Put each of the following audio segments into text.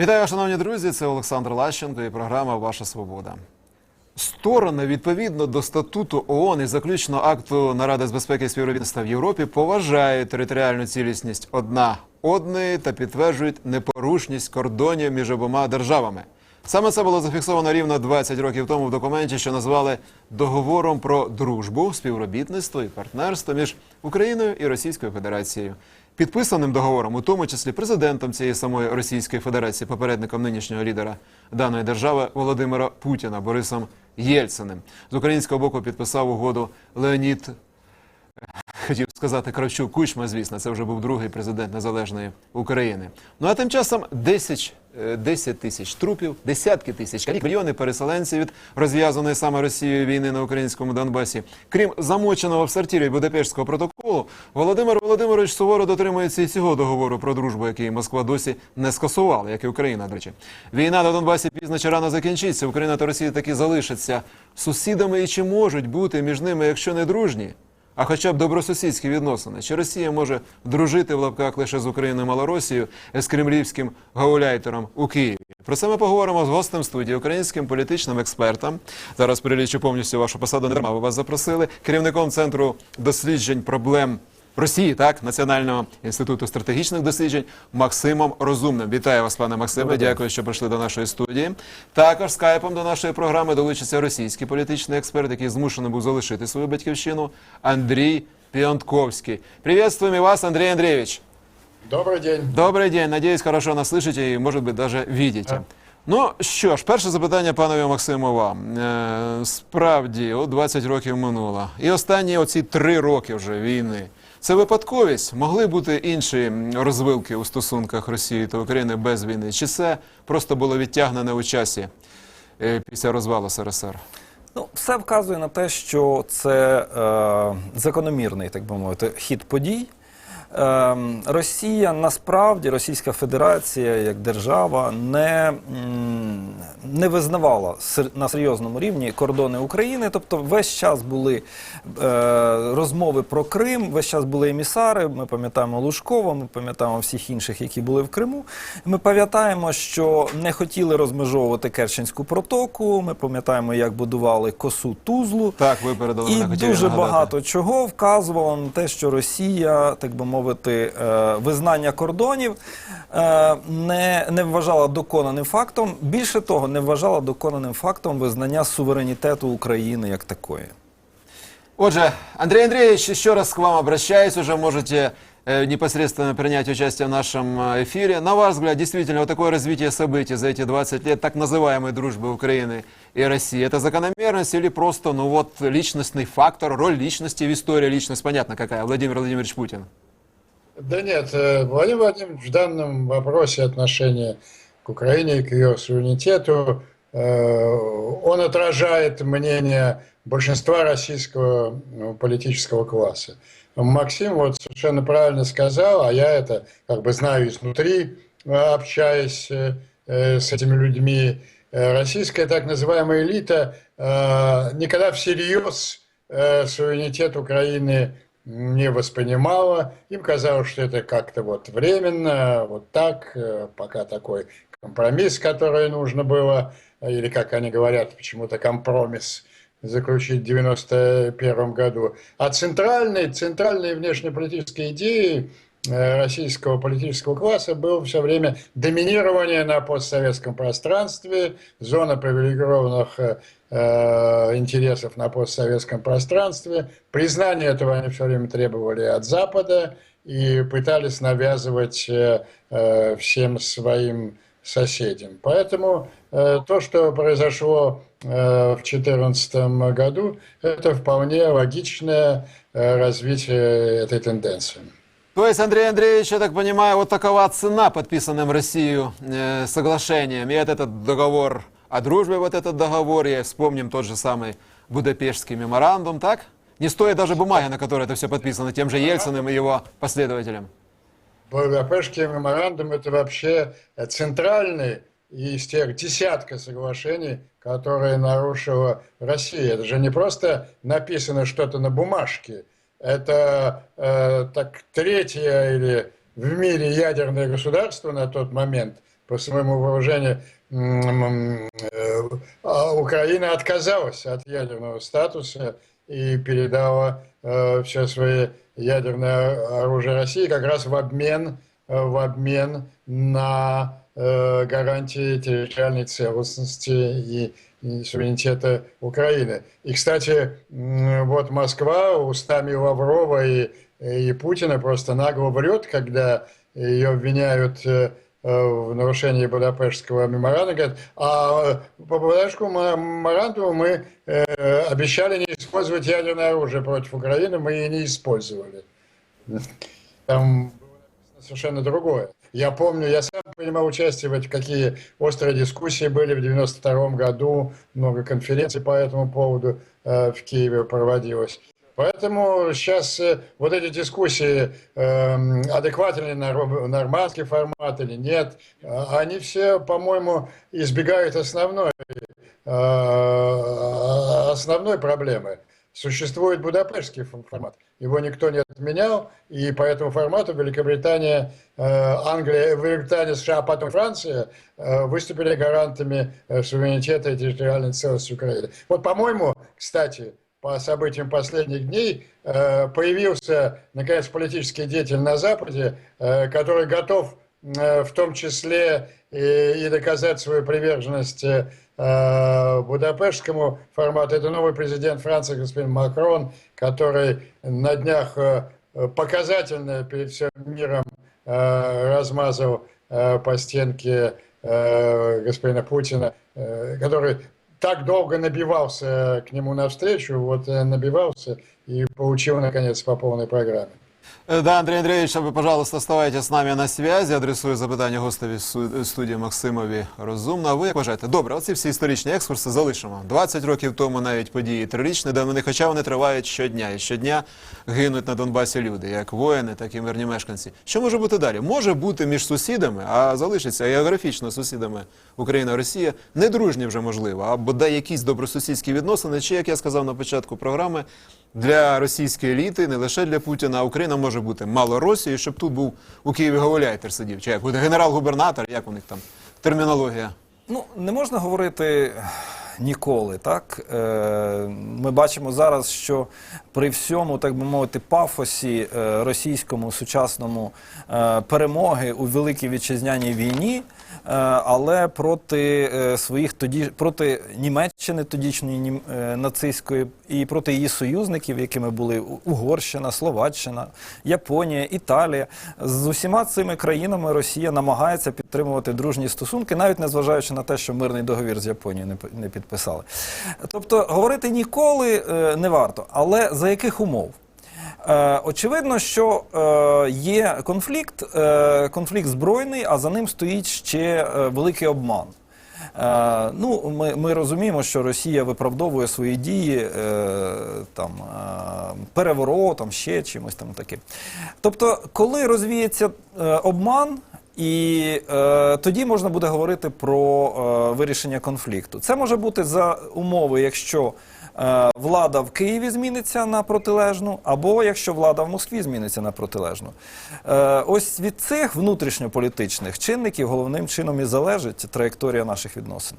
Вітаю, шановні друзі. Це Олександр Лащенко і програма Ваша Свобода. Сторони відповідно до статуту ООН і заключного акту Наради з безпеки і співробітництва в Європі поважають територіальну цілісність одна одної та підтверджують непорушність кордонів між обома державами. Саме це було зафіксовано рівно 20 років тому в документі, що назвали договором про дружбу, співробітництво і партнерство між Україною і Російською Федерацією. Підписаним договором, у тому числі президентом цієї самої Російської Федерації, попередником нинішнього лідера даної держави Володимира Путіна Борисом Єльциним. З українського боку підписав угоду Леонід хотів сказати Кравчук Кучма, звісно, це вже був другий президент незалежної України. Ну а тим часом 10, е, 10 тисяч трупів, десятки тисяч, мільйони переселенців від розв'язаної саме Росією війни на українському Донбасі. Крім замоченого в сортирі Будапештського протоколу, Володимир Володимирович суворо дотримується і цього договору про дружбу, який Москва досі не скасувала, як і Україна, до речі. Війна на Донбасі пізно чи рано закінчиться. Україна та Росія таки залишаться сусідами і чи можуть бути між ними, якщо не дружні, а хоча б добросусідські відносини. Чи Росія може дружити в лапках лише з Україною Малоросією з кремлівським гауляйтером у Києві? Про це ми поговоримо з гостем студії, українським політичним експертом. Зараз перелічу повністю вашу посаду. Не ви вас запросили. Керівником центру досліджень проблем. Росії, так, Національного інституту стратегічних досліджень Максимом Розумним. Вітаю вас, пане Максиме. Дякую, що прийшли до нашої студії. Також скайпом до нашої програми долучиться російський політичний експерт, який змушений був залишити свою батьківщину, Андрій Піонтковський. Приветствуем и вас, Андрей Андреевич. Добрый день. Добрий день. Надіюсь, хорошо нас слышите і, може бути, даже видите. Ну що ж, перше запитання панові Максиму вам. Е, справді, от 20 років минуло. І останні оці три роки вже війни. Це випадковість? Могли бути інші розвилки у стосунках Росії та України без війни? Чи це просто було відтягнене у часі е, після розвалу СРСР? Ну, все вказує на те, що це е, закономірний, так би мовити, хід подій. Е, Росія насправді, Російська Федерація як держава не, не визнавала на серйозному рівні кордони України. Тобто весь час були е, розмови про Крим, весь час були емісари. Ми пам'ятаємо Лужкова, ми пам'ятаємо всіх інших, які були в Криму. Ми пам'ятаємо, що не хотіли розмежовувати Керченську протоку. Ми пам'ятаємо, як будували косу Тузлу. Так, ви передали І дуже нагадати. багато чого вказувало на те, що Росія, так би мовити, е, визнання кордонів е, не, не вважала доконаним фактом. Більше того, не вважала доконаним фактом визнання суверенітету України як такої. Отже, Андрей Андреевич, еще раз к вам обращаюсь. Уже можете э, непосредственно принять участие в нашем э, эфире. На ваш взгляд, действительно, вот такое развитие событий за эти 20 лет так называемой дружбы Украины и России, это закономерность или просто, ну вот, личностный фактор, роль личности в истории, личность понятно какая, Владимир Владимирович Путин? Да нет, э, Владимир Владимирович в данном вопросе отношения к Украине и к ее суверенитету, э, он отражает мнение большинства российского ну, политического класса. Максим вот совершенно правильно сказал, а я это как бы знаю изнутри, э, общаясь с этими людьми. Российская так называемая элита никогда всерьез суверенитет Украины не воспринимала. Им казалось, что это как-то вот временно, вот так, э, пока такой компромисс, который нужно было, или как они говорят, почему-то компромисс заключить в 91 году. А центральной, центральной внешнеполитической идеей э, российского политического класса было все время доминирование на постсоветском пространстве, зона привилегированных э, интересов на постсоветском пространстве. Признание этого они все время требовали от Запада и пытались навязывать э, э, всем своим соседям. Поэтому э, то, что произошло э, в 2014 году, это вполне логичное э, развитие этой тенденции. То есть, Андрей Андреевич, я так понимаю, вот такова цена подписанным Россию э, соглашением. И это этот договор о дружбе, вот этот договор, и вспомним тот же самый Будапештский меморандум, так? Не стоит даже бумаги, на которой это все подписано тем же Ельциным и его последователям. Будапештский меморандум – это вообще центральный из тех десятка соглашений, которые нарушила Россия. Это же не просто написано что-то на бумажке. Это э, так третье или в мире ядерное государство на тот момент, по своему а Украина отказалась от ядерного статуса и передала все свое ядерное оружие России как раз в обмен, э, в обмен на э, гарантии территориальной целостности и, суверенитета Украины. И, кстати, вот Москва устами Лаврова и, и Путина просто нагло врет, когда ее обвиняют э, э, в нарушении Будапештского меморандума, говорят, а по Будапештскому меморандуму мы э, обещали не использовать ядерное оружие против Украины, мы и не использовали. Там совершенно другое. Я помню, я сам принимал участие в этих, какие острые дискуссии были в 92 году, много конференций по этому поводу э, в Киеве проводилось. Поэтому сейчас э, вот эти дискуссии, э, адекватен ли нор- нормандский формат или нет, э, они все, по-моему, избегают основной, э, основной проблемы. Существует Будапештский формат. Его никто не отменял, и по этому формату Великобритания, Англия, Великобритания, США, а потом Франция выступили гарантами суверенитета и территориальной целостности Украины. Вот, по-моему, кстати, по событиям последних дней э, появился, наконец, политический деятель на Западе, э, который готов э, в том числе и, доказать свою приверженность Будапештскому формату. Это новый президент Франции, господин Макрон, который на днях показательно перед всем миром размазал по стенке господина Путина, который так долго набивался к нему навстречу, вот э, набивался и получил, наконец, по полной программе. Е, Да, Андрій Андрійович, а ви, пожалуйста, оставайтесь з нами на зв'язі. Адресую запитання гостеві студії Максимові Розумно. А ви як вважаєте? Добре, оці всі історичні екскурси залишимо. 20 років тому навіть події трирічні давнини, хоча вони тривають щодня. І щодня гинуть на Донбасі люди, як воїни, так і мирні мешканці. Що може бути далі? Може бути між сусідами, а залишиться географічно сусідами Україна Росія, недружні вже можливо, а бодай якісь добросусідські відносини, чи як я сказав на початку програми, для російської еліти, не лише для Путіна, Україна може бути мало Росії, щоб тут був у Києві Гауляйтер сидів, чи як буде генерал-губернатор, як у них там термінологія. Ну, не можна говорити ніколи, так? Е, Ми бачимо зараз, що при всьому, так би мовити, пафосі е, російському сучасному е, перемоги у Великій Вітчизняній війні, але проти е, своїх тоді проти Німеччини тодішньої е, нацистської і проти її союзників, якими були Угорщина, Словаччина, Японія, Італія. З усіма цими країнами Росія намагається підтримувати дружні стосунки, навіть незважаючи на те, що мирний договір з Японією не, підписали. Тобто говорити ніколи е, не варто, але за яких умов? Е, очевидно, що е, є конфлікт, е, конфлікт збройний, а за ним стоїть ще великий обман. Ну, ми, ми розуміємо, що Росія виправдовує свої дії там, переворотом, ще чимось там таке. Тобто, коли розвіється обман, і е, тоді можна буде говорити про е, вирішення конфлікту. Це може бути за умови, якщо е, влада в Києві зміниться на протилежну, або якщо влада в Москві зміниться на протилежну. Е, ось від цих внутрішньополітичних чинників головним чином і залежить траєкторія наших відносин.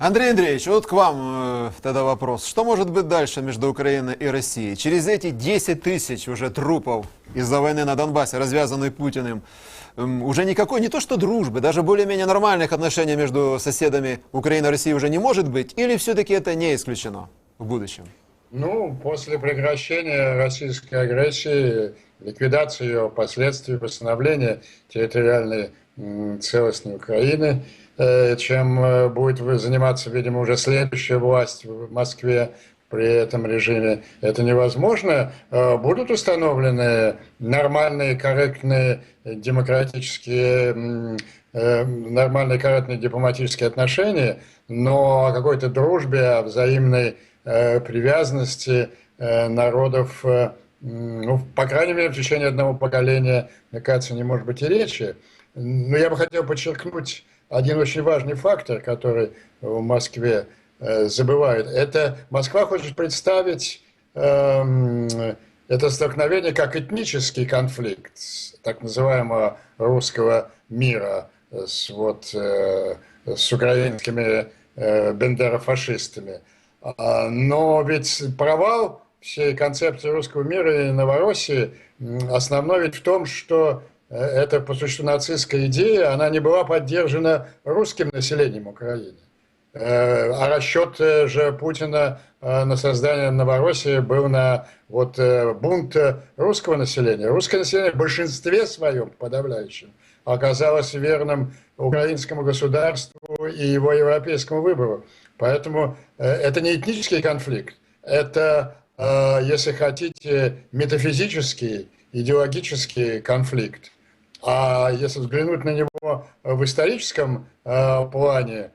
Андрей Андреевич, вот к вам э, тогда вопрос. Что может быть дальше между Украиной и Россией? Через эти 10 тысяч уже трупов из-за войны на Донбассе, развязанной Путиным, м, уже никакой, не то что дружбы, даже более-менее нормальных отношений между соседами Украины и России уже не может быть? Или все-таки это не исключено в будущем? Ну, после прекращения российской агрессии, ликвидации ее последствий, восстановления территориальной м, целостности Украины, э, чем э, будет заниматься, видимо, уже следующая власть в Москве при этом режиме, это невозможно. Э, Будут установлены нормальные, корректные, демократические, э, нормальные, корректные дипломатические отношения, но о какой-то дружбе, о взаимной э, привязанности народов, ну, по крайней мере, в течение одного поколения, мне кажется, не может быть и речи. Но я бы хотел подчеркнуть один очень важный фактор, который в Москве забывают. Это Москва хочет представить эм, это столкновение как этнический конфликт так называемого русского мира с, вот, э, с украинскими э, бендерофашистами. А, Но ведь провал всей концепции русского мира и Новороссии основной ведь в том, что э, эта по существу нацистская идея, она не была поддержана русским населением Украины. Э, А расчет э, же Путина э, на создание Новороссии был на вот бунт русского населения. Русское население в большинстве своем подавляющем оказалось верным украинскому государству и его европейскому выбору. Поэтому это не этнический конфликт, это, если хотите, метафизический, идеологический конфликт. А если взглянуть на него в историческом плане,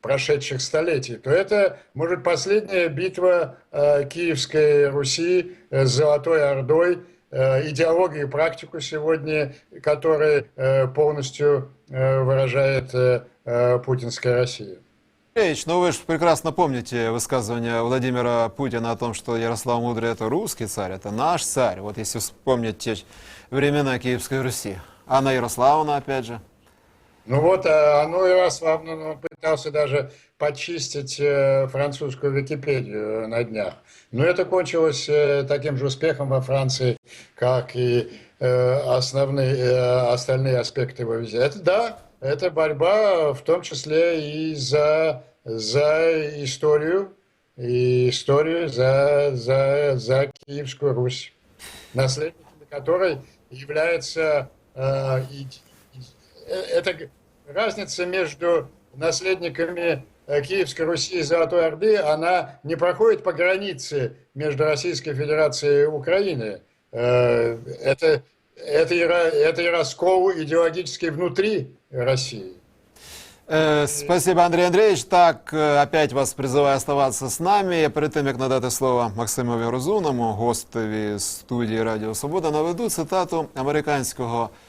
прошедших столетий, то это, может, последняя битва э, Киевской Руси э, с Золотой Ордой, э, идеологию и практику сегодня, которая э, полностью э, выражает э, э, путинская Россия. Андреевич, ну вы же прекрасно помните высказывание Владимира Путина о том, что Ярослав Мудрый это русский царь, это наш царь. Вот если вспомнить те времена Киевской Руси. Анна Ярославовна, опять же. Ну вот, а оно Ярославна ну, он пытался даже почистить э, французскую Википедию э, на днях. Но это кончилось э, таким же успехом во Франции, как и э, основные, э, остальные аспекты его визита. Это да, это борьба в том числе и за, за историю, и историю за, за, за Киевскую Русь, наследниками которой является э, и- и- это разница между наследниками э, Киевской Руси и Золотой Орды, она не проходит по границе между Российской Федерацией и Украиной. Э, Это, это, и ра- это и раскол идеологический внутри России. Э, спасибо, Андрей Андреевич. Так, е, опять вас призываю оставаться с нами. Перед тим, як надати слово Максимові Розумному, гостеві студії Радіо Свобода, наведу цитату американського е,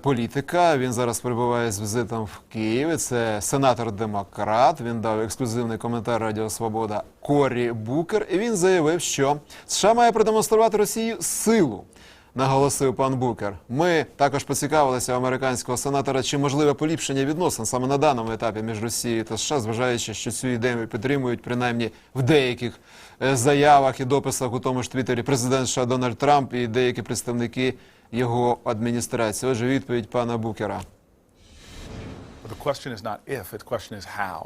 Політика. Він зараз перебуває з візитом в Києві. Це сенатор-демократ. Він дав ексклюзивний коментар Радіо Свобода Корі Букер. І він заявив, що США має продемонструвати Росії силу наголосив пан Букер. Ми також поцікавилися американського сенатора, чи можливе поліпшення відносин саме на даному етапі між Росією та США, зважаючи, що цю ідею підтримують принаймні в деяких е, заявах і дописах у тому ж Твіттері президент США Дональд Трамп і деякі представники його адміністрації. Отже, відповідь пана Букера. But the question is not if, the question is how.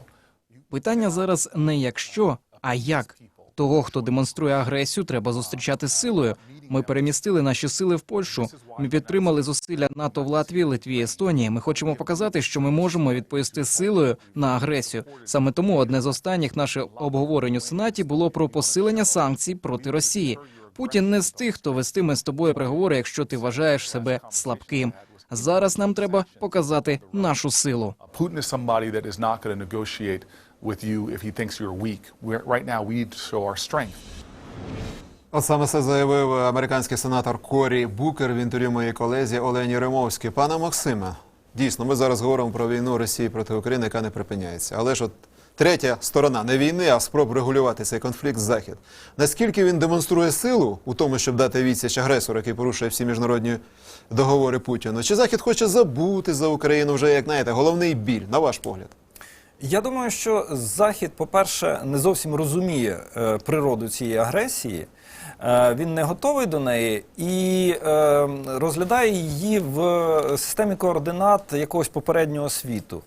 Питання зараз не якщо, а як. Того, хто демонструє агресію, треба зустрічати силою. Ми перемістили наші сили в Польщу. Ми підтримали зусилля НАТО в Латвії, Литві, Естонії. Ми хочемо показати, що ми можемо відповісти силою на агресію. Саме тому одне з останніх наших обговорень у сенаті було про посилення санкцій проти Росії. Путін не з тих, хто вестиме з тобою переговори, якщо ти вважаєш себе слабким. Зараз нам треба показати нашу силу. With you if he thinks you're weak. We're, right now, we need to show our strength. От саме це заявив американський сенатор Корі Букер в інтерв'ю моїй колезі Олені Римовській. Пане Максиме, дійсно, ми зараз говоримо про війну Росії проти України, яка не припиняється. Але ж от третя сторона не війни, а спроб регулювати цей конфлікт Захід. Наскільки він демонструє силу у тому, щоб дати відсіч агресору, який порушує всі міжнародні договори Путіну? Чи Захід хоче забути за Україну вже, як знаєте, головний біль, на ваш погляд? Я думаю, що Захід, по-перше, не зовсім розуміє е, природу цієї агресії. Е, він не готовий до неї і е, розглядає її в системі координат якогось попереднього світу.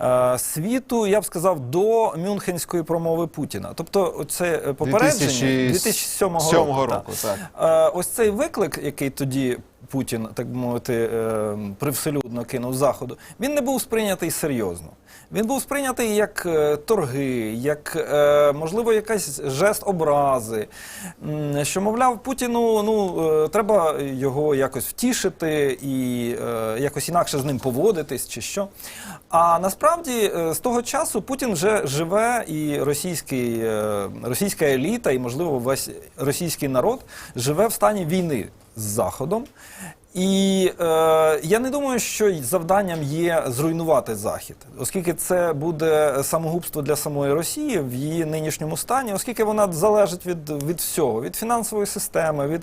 Е, світу, я б сказав, до Мюнхенської промови Путіна. Тобто, це попередження 2007 2007 року. року, так. Е, ось цей виклик, який тоді Путін, так би мовити, е, привселюдно кинув заходу, він не був сприйнятий серйозно. Він був сприйнятий як е, торги, як е, можливо якийсь жест образи. Що, мовляв, Путіну ну треба його якось втішити і якось інакше з ним поводитись, чи що. А насправді з того часу Путін вже живе, і російський, російська еліта, і можливо весь російський народ живе в стані війни з Заходом. І е, я не думаю, що завданням є зруйнувати Захід, оскільки це буде самогубство для самої Росії в її нинішньому стані, оскільки вона залежить від, від всього, від фінансової системи, від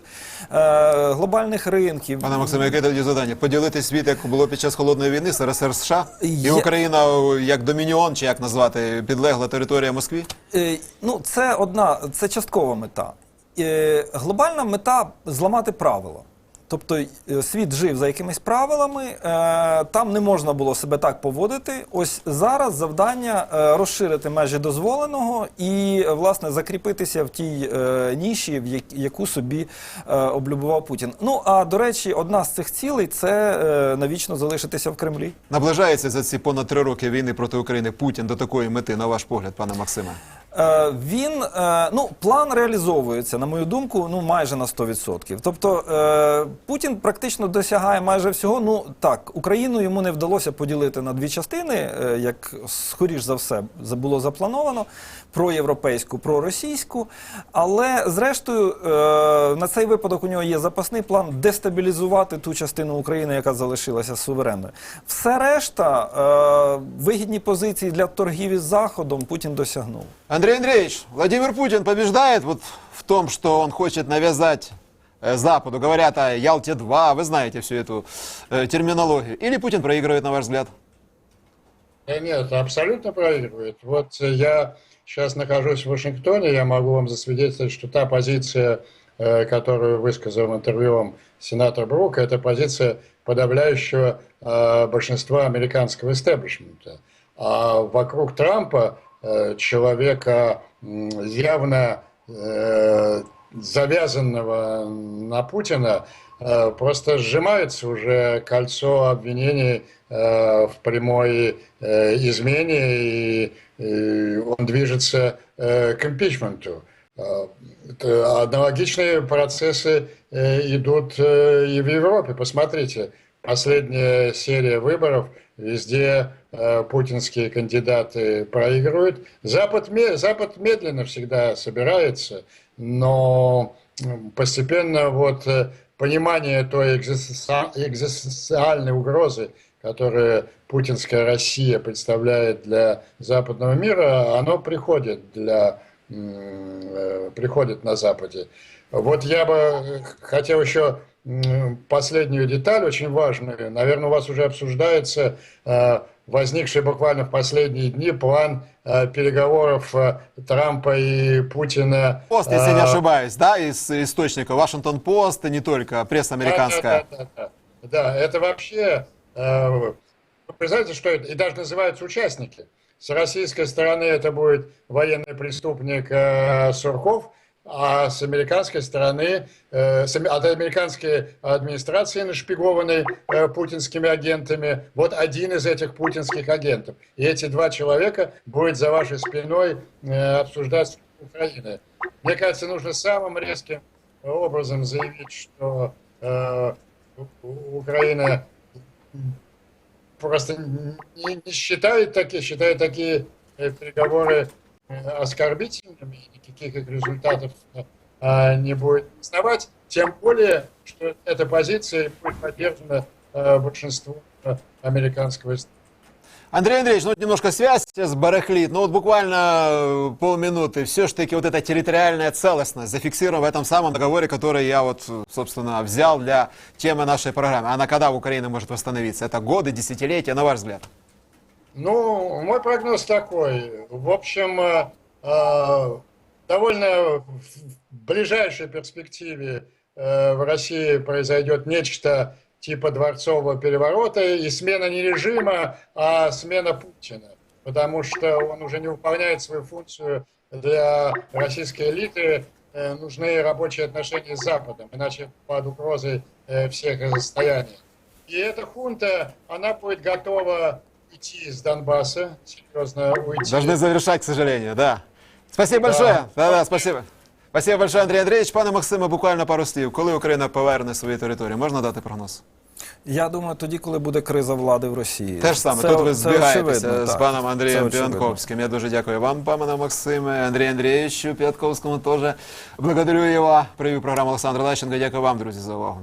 е, глобальних ринків. Пане Максиме, яке тоді завдання? Поділити світ, як було під час холодної війни, СРСР США і Я- Україна як домініон, чи як назвати, підлегла територія Москві? Е, Ну, це одна, це часткова мета. Е, Глобальна мета зламати правила. Тобто е, світ жив за якимись правилами, е, там не можна було себе так поводити. Ось зараз завдання розширити межі дозволеного і, власне, закріпитися в тій ніші, в яку собі облюбував Путін. Ну а до речі, одна з цих цілей це навічно залишитися в Кремлі. Наближається за ці понад три роки війни проти України Путін до такої мети, на ваш погляд, пане Максиме? Е, Він е, ну план реалізовується, на мою думку, ну майже на 100%. Тобто е, Путін практично досягає майже всього. Ну так, Україну йому не вдалося поділити на дві частини, як скоріш за все було заплановано: проєвропейську, проросійську. Але зрештою, на цей випадок у нього є запасний план дестабілізувати ту частину України, яка залишилася суверенною. Все решта вигідні позиції для торгів із Заходом Путін досягнув. Андрей Андреевич, Владимир Путин побеждает вот в том, что он хочет навязать э, Западу. Говорят о Ялте-2, вы знаете всю эту э, терминологию. Или Путин проигрывает, на ваш взгляд? Нет, абсолютно проигрывает. Вот я сейчас нахожусь в Вашингтоне, я могу вам засвидетельствовать, что та позиция, э, которую высказал в интервью сенатор Брук, это позиция подавляющего большинства американского истеблишмента. А вокруг Трампа человека м, явно э, завязанного на Путина, э, просто сжимается уже кольцо обвинений э, в прямой э, измене, и, он движется э, к импичменту. Э, Аналогичные процессы э, идут э, и в Европе. Посмотрите, последняя серия выборов, везде э, путинские кандидаты проигрывают. Запад, Запад медленно всегда собирается, но постепенно вот э, понимание той экзистенци- экзистенциальной угрозы, которую путинская Россия представляет для западного мира, оно приходит для э, приходит на Западе. Вот я бы э, хотел еще последнюю деталь, очень важную. Наверное, у вас уже обсуждается э, возникший буквально в последние дни план э, переговоров э, Трампа и Путина. Пост, если не ошибаюсь, да, из источника Вашингтон Пост, и не только, пресса американская. Да, да, да, да. Да, это вообще... э, Вы представляете, что это? И даже называются участники. С российской стороны это будет военный преступник э, Сурков, а с американской стороны, э, от американской администрации, нашпигованной э, путинскими агентами, вот один из этих путинских агентов. И эти два человека будут за вашей спиной э, обсуждать Украины. Мне кажется, нужно самым резким образом заявить, что Украина просто не, считает такие, считает такие переговоры оскорбительными, и никаких их результатов э, не будет признавать, тем более, что эта позиция будет поддержана э, большинством э, американского. Андрей Андреевич, ну немножко связь сейчас барахлит, ну вот буквально э, полминуты. Все-таки вот эта территориальная целостность зафиксирована в этом самом договоре, который я вот, э, собственно, взял для темы нашей программы. Она когда в Украине может восстановиться? Это годы, десятилетия, на ваш взгляд? Ну, мой прогноз такой. В общем, э, э, довольно в ближайшей перспективе э, в России произойдет нечто типа дворцового переворота и смена не режима, а смена Путина. Потому что он уже не выполняет свою функцию для российской элиты. Нужны рабочие отношения с Западом, иначе под угрозой всех состояний. И эта хунта, она будет готова идти из Донбасса, серьезно уйти. Должны завершать, к сожалению, да. Спасибо Да. большое. Да-да, спасибо. Спасибо большое, Андрій Андрійович. Пане Максиме, буквально пару слів. Коли Україна поверне свої території, можна дати прогноз? Я думаю, тоді, коли буде криза влади в Росії. Те ж саме, Це- тут ви це збігаєтеся очевидно, з так. паном Це Андрієм очевидно. Піанковським. Я дуже дякую вам, пане Максиме, Андрію Андрійовичу Пятковському теж. Благодарю його. Привів програму Олександр Лещенко. Дякую вам, друзі, за увагу.